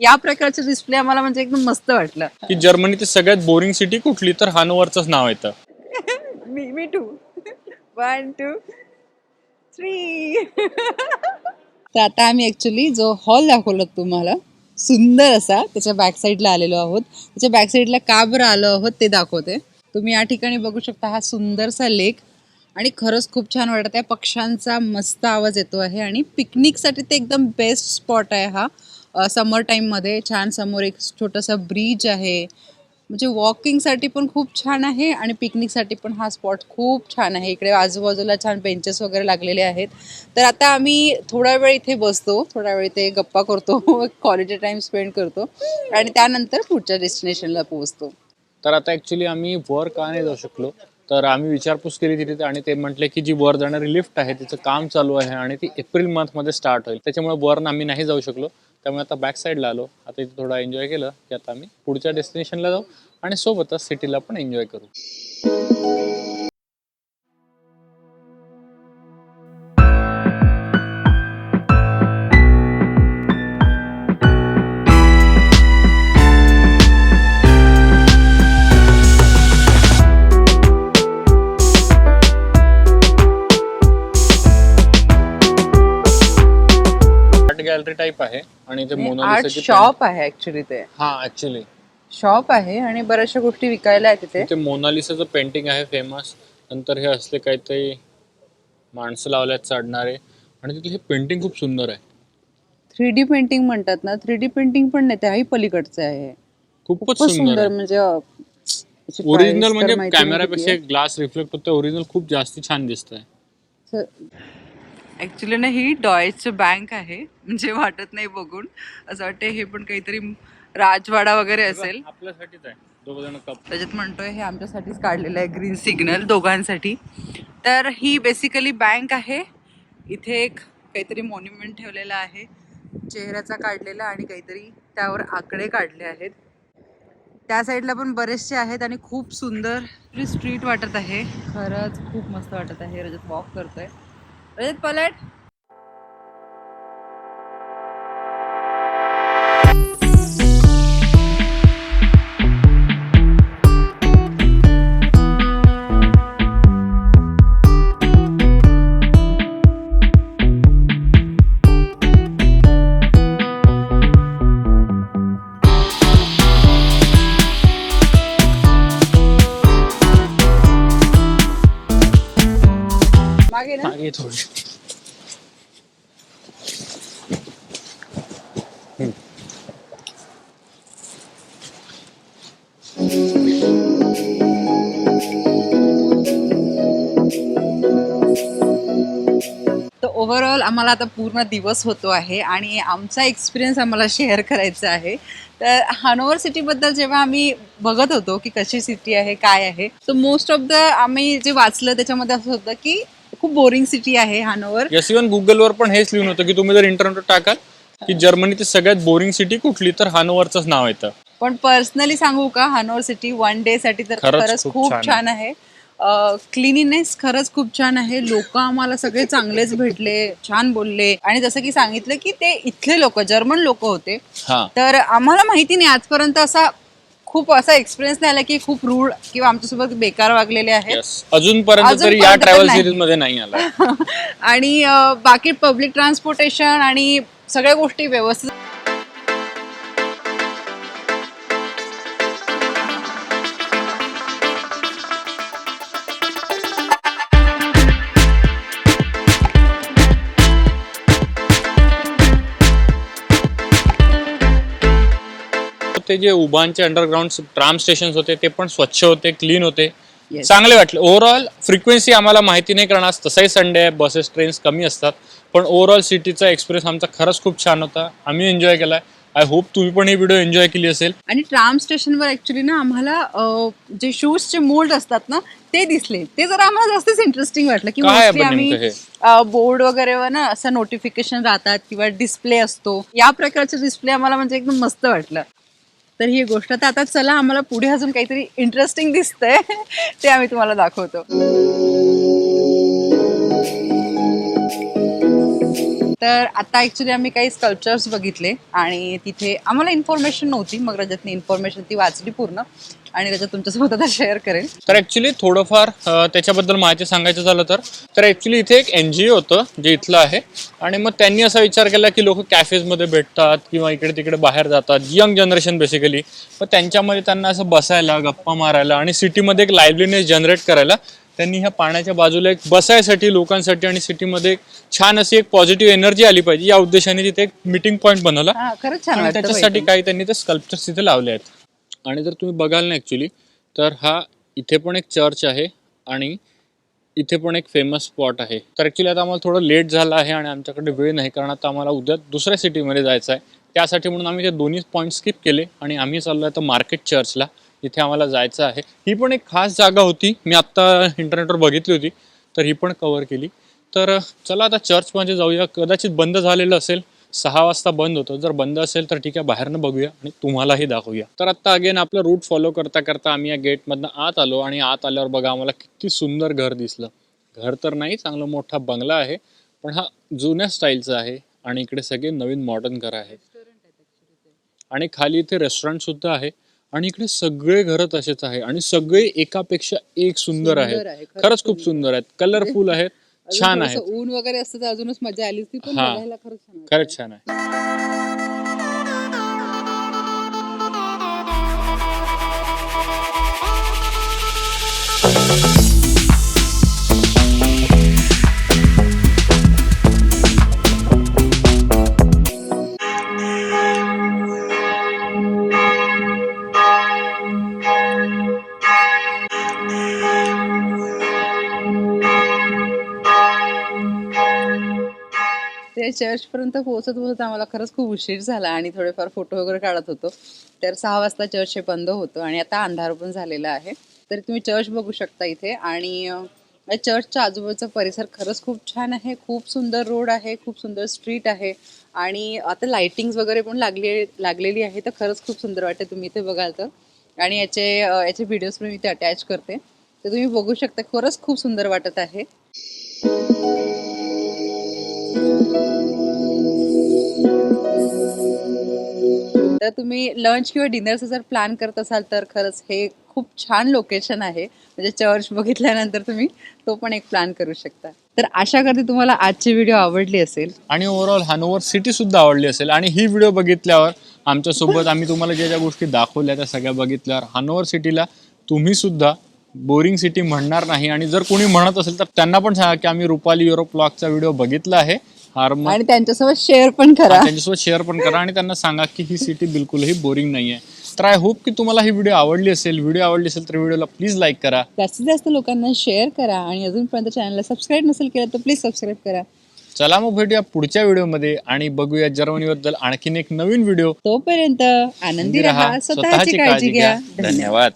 या प्रकारचे डिस्प्ले आम्हाला म्हणजे एकदम मस्त वाटलं. की जर्मनीची सगळ्यात बोरिंग सिटी कुठली तर हानोवरचंच नाव येतं. मी मी टू वन टू थ्री तर आता आम्ही ऍक्च्युली जो हॉल दाखवला तुम्हाला सुंदर असा त्याच्या बॅक साईडला आलेलो आहोत. त्याच्या बॅक साईडला का बरं आलो आहोत ते दाखवते. तुम्ही या ठिकाणी बघू शकता हा सुंदरसा लेक आणि खरंच खूप छान वाटत आहे पक्ष्यांचा मस्त आवाज येतो आहे. आणि पिकनिकसाठी ते एकदम बेस्ट स्पॉट आहे हा. समर टाईममध्ये छान समोर एक छोटासा ब्रिज आहे. म्हणजे वॉकिंगसाठी पण खूप छान आहे आणि पिकनिकसाठी पण हा स्पॉट खूप छान आहे. इकडे आजूबाजूला छान बेंचेस वगैरे लागलेले आहेत. तर आता आम्ही थोडा वेळ इथे बसतो. थोडा वेळ इथे गप्पा करतो. क्वालिटी टाइम स्पेंड करतो. आणि त्यानंतर पुढच्या डेस्टिनेशनला पोहोचतो. तर आता ॲक्च्युली आम्ही वर का नाही जाऊ शकलो? तर आम्ही विचारपूस केली तिथे आणि ते म्हटले की जी वर जाणारी लिफ्ट आहे तिचं काम चालू आहे आणि ती एप्रिल मंथमध्ये स्टार्ट होईल. त्याच्यामुळे वर आम्ही नाही जाऊ शकलो. त्यामुळे आता बॅक साईडला आलो. आता इथे थोडा एन्जॉय केलं की आता आम्ही पुढच्या डेस्टिनेशनला जाऊ आणि सोबतच सिटीला पण एन्जॉय करू. टाईप आहे आणि ते आर्ट मोनालिसाची शॉप आहे ऍक्च्युली ते. हा ऍक्च्युली शॉप आहे आणि बऱ्याचशा गोष्टी विकायला आहेत तिथे. ते मोनालिसाचं पेंटिंग आहे फेमस नंतर हे असले काहीतरी माणसं लावल्यात चढणारे आणि तिथले हे पेंटिंग खूप सुंदर आहे. थ्री डी पेंटिंग म्हणतात ना थ्री डी पेंटिंग पण नाही त्याही पलीकडचं आहे. खूपच खूपच सुंदर सुंदर आहे. म्हणजे अं, याची ओरिजिनल तर म्हणजे माहिती नाही कॅमेरापेक्षा ग्लास रिफ्लेक्ट होतं ओरिजिनल खूप जास्ती छान दिसत आहे ऍक्च्युली ना ही डॉयच बँक आहे म्हणजे वाटत नाही बघून. असं वाटतं हे पण काहीतरी राजवाडा वगैरे असेल. आपल्यासाठीच आहे. दोघ जण कप त्याच्यात म्हणतोय हे आमच्यासाठीच काढलेलं आहे ग्रीन सिग्नल दोघांसाठी. तर ही बेसिकली बँक आहे. इथे एक काहीतरी मॉन्युमेंट ठेवलेला आहे. चेहऱ्याचा काढलेला आणि काहीतरी त्यावर आकडे काढले आहेत. त्या साईडला पण बरेचसे आहेत आणि खूप सुंदर स्ट्रीट वाटत आहे. खरंच खूप मस्त वाटत आहे. रजत वॉक करतोय. रजत पलट. मागे ना? मागे थोडी. तर ओव्हरऑल आम्हाला आता पूर्ण दिवस होतो आहे आणि आमचा एक्सपिरियन्स आम्हाला शेअर करायचा आहे. तर हानोवर सिटीबद्दल जेव्हा आम्ही बघत होतो की कशी सिटी आहे काय आहे तर मोस्ट ऑफ द आम्ही जे वाचलं त्याच्यामध्ये असं होतं की खूप बोरिंग सिटी आहे हानोवर. यस इव्हन गुगलवर पण हेच लिहून होतं की तुम्ही जर इंटरनेट टाकाल की जर्मनीची सगळ्यात बोरिंग सिटी कुठली तर हानोवरचंच नाव येतं. पण पर्सनली सांगू का हानोवर सिटी वन डे साठी तर खरंच खरंच खूप खूप छान छान आहे. क्लिनिनेस खरंच खूप छान आहे. लोक आम्हाला सगळे चांगलेच भेटले छान बोलले. आणि जसं की सांगितलं की ते इथले लोक जर्मन लोक होते. हा. तर आम्हाला माहिती नाही आजपर्यंत असा खूप असा एक्सपिरियन्स नाही आला की खूप रूढ किंवा आमच्यासोबत बेकार वागलेले आहेत. अजूनपर्यंत तरी या ट्रॅव्हल. सिरीजमध्ये नाही आला. आणि बाकी पब्लिक ट्रान्सपोर्टेशन आणि सगळ्या गोष्टी व्यवस्थित ते जे उभानचे अंडरग्राऊंड ट्राम स्टेशन होते ते पण स्वच्छ होते क्लीन होते. Yes. चांगले वाटले. ओव्हरऑल फ्रिक्वेन्सी आम्हाला माहिती नाही कारण आज तसाही संडे आहे बसेस ट्रेन्स कमी असतात. पण ओव्हरऑल सिटीचा एक्सपिरियन्स आमचा खरंच खूप छान होता. आम्ही एन्जॉय केलाय. आय होप तुम्ही पण ही व्हिडिओ एन्जॉय केली असेल. आणि ट्राम स्टेशनवर ऍक्च्युली ना आम्हाला अं, जे शूजचे मोल्ड असतात ना ते दिसले. ते जरा आम्हाला जास्तच इंटरेस्टिंग वाटलं की काय आहे मोस्टली पण आम्ही बोर्ड वगैरे वर ना असं नोटिफिकेशन राहतात किंवा डिस्प्ले असतो. या प्रकारचे डिस्प्ले आम्हाला म्हणजे एकदम मस्त वाटलं. तर ही गोष्ट. तर आता चला आम्हाला पुढे अजून काहीतरी इंटरेस्टिंग दिसतंय. ते आम्ही तुम्हाला दाखवतो. तर आता ॲक्च्युली आम्ही काही स्कल्पचर्स बघितले आणि तिथे आम्हाला इन्फॉर्मेशन नव्हती मग रजतने इन्फॉर्मेशन ती वाचली पूर्ण आणि रजत तुमच्यासोबत आता शेअर करेल. तर ॲक्च्युली थोडंफार त्याच्याबद्दल माहिती सांगायचं झालं तर तर ॲक्च्युली इथे एक एन जी ओ होतं जे इथलं आहे. आणि मग त्यांनी असा विचार केला की लोक कॅफेजमध्ये भेटतात किंवा इकडे तिकडे बाहेर जातात यंग जनरेशन बेसिकली मग त्यांच्यामध्ये त्यांना असं बसायला गप्पा मारायला आणि सिटीमध्ये एक लाईव्हलीनेस जनरेट करायला त्यांनी ह्या पाण्याच्या बाजूला एक बसायसाठी लोकांसाठी आणि सिटीमध्ये एक छान अशी एक पॉझिटिव्ह एनर्जी आली पाहिजे. या उद्देशाने तिथे एक मिटिंग पॉईंट बनवला. हा खरंच छान आणि वाटतं त्याच्यासाठी बाई. काही त्यांनी ते स्कल्पचर्स तिथे लावले आहेत. आणि जर तुम्ही बघाल ना ॲक्च्युली तर हा इथे पण एक चर्च आहे आणि इथे पण एक फेमस स्पॉट आहे. तर ॲक्च्युली आता आम्हाला थोडं लेट झालं आहे आणि आमच्याकडे वेळ नाही कारण आता आम्हाला उद्या दुसऱ्या सिटीमध्ये जायचं आहे. त्यासाठी म्हणून आम्ही ते दोन्ही पॉईंट स्किप केले आणि आम्ही चाललो आहे तर मार्केट चर्चला जिथे आम्हाला जायचं आहे. ही पण एक खास जागा होती. मी आत्ता इंटरनेटवर बघितली होती. तर ही पण कवर केली. तर चला आता चर्चमध्ये जाऊया. कदाचित बंद झालेलं असेल. सहा वाजता बंद होतं. जर बंद असेल तर ठीक आहे. बाहेरनं बघूया आणि तुम्हालाही दाखवूया. तर आत्ता अगेन आपलं रूट फॉलो करता करता आम्ही या गेटमधनं आत आलो आणि आत आल्यावर बघा आम्हाला किती सुंदर घर दिसलं. घर तर नाही चांगला मोठा बंगला आहे. पण हा जुन्या स्टाईलचा आहे आणि इकडे सगळे नवीन मॉडर्न घर आहे. आणि खाली इथे रेस्टॉरंट सुद्धा आहे. आणि इकडे सगळे घरं तसेच आहे आणि सगळे एकापेक्षा एक सुंदर आहेत. आहे, खरंच खूप सुंदर आहेत. कलरफुल आहेत. छान आहेत. ऊन वगैरे असतं तर अजूनच मजा आली पण वाटतं. खरंच छान आहे. वगैरे चर्चपर्यंत पोहोचत पोहोचत आम्हाला खरंच खूप उशीर झाला आणि थोडेफार फोटो वगैरे काढत होतो. तर सहा वाजता चर्च हे बंद होतं आणि आता अंधार पण झालेला आहे. तर तुम्ही चर्च बघू शकता इथे आणि चर्चच्या आजूबाजूचा परिसर खरंच खूप छान आहे. खूप सुंदर रोड आहे खूप सुंदर स्ट्रीट आहे आणि आता लाइटिंग्स वगैरे पण लागली लागलेली आहे तर खरंच खूप सुंदर वाटते. तुम्ही इथे बघाल तर. आणि याचे याचे व्हिडिओज पण मी इथे अटॅच करते. तर तुम्ही बघू शकता खरंच खूप सुंदर वाटत आहे. तर तुम्ही लंच किंवा डिनरचं जर प्लॅन करत असाल तर खरंच हे खूप छान लोकेशन आहे. म्हणजे चर्च बघितल्यानंतर तुम्ही तो पण एक प्लॅन करू शकता. तर आशा करते तुम्हाला आजची व्हिडिओ आवडली असेल. आणि ओव्हरऑल हानोवर सिटी सुद्धा आवडली असेल. आणि ही व्हिडिओ बघितल्यावर आमच्यासोबत आम्ही तुम्हाला ज्या ज्या गोष्टी दाखवल्या त्या सगळ्या बघितल्यावर हानोवर सिटीला तुम्ही सुद्धा बोरिंग सिटी म्हणणार नाही. आणि जर कोणी म्हणत असेल तर त्यांना पण सांगा की आम्ही रुपाली युरोप ब्लॉगचा व्हिडिओ बघितला आहे. हार्म आणि त्यांच्यासोबत शेअर पण करा. त्यांच्यासोबत शेअर पण करा आणि त्यांना सांगा की ही सिटी बिलकुलही बोरिंग नाही आहे तर आय होप की तुम्हाला ही व्हिडिओ आवडली असेल व्हिडिओ आवडली असेल तर व्हिडिओला प्लीज लाईक करा. जास्तीत जास्त लोकांना शेअर करा आणि अजूनपर्यंत चॅनलला सबस्क्राईब नसेल केलं तर प्लीज सबस्क्राईब करा. चला मग भेटूया पुढच्या व्हिडिओमध्ये आणि बघूया जर्मनीबद्दल आणखीन एक नवीन व्हिडिओ तोपर्यंत आनंदी राहा स्वतःची काळजी घ्या. धन्यवाद.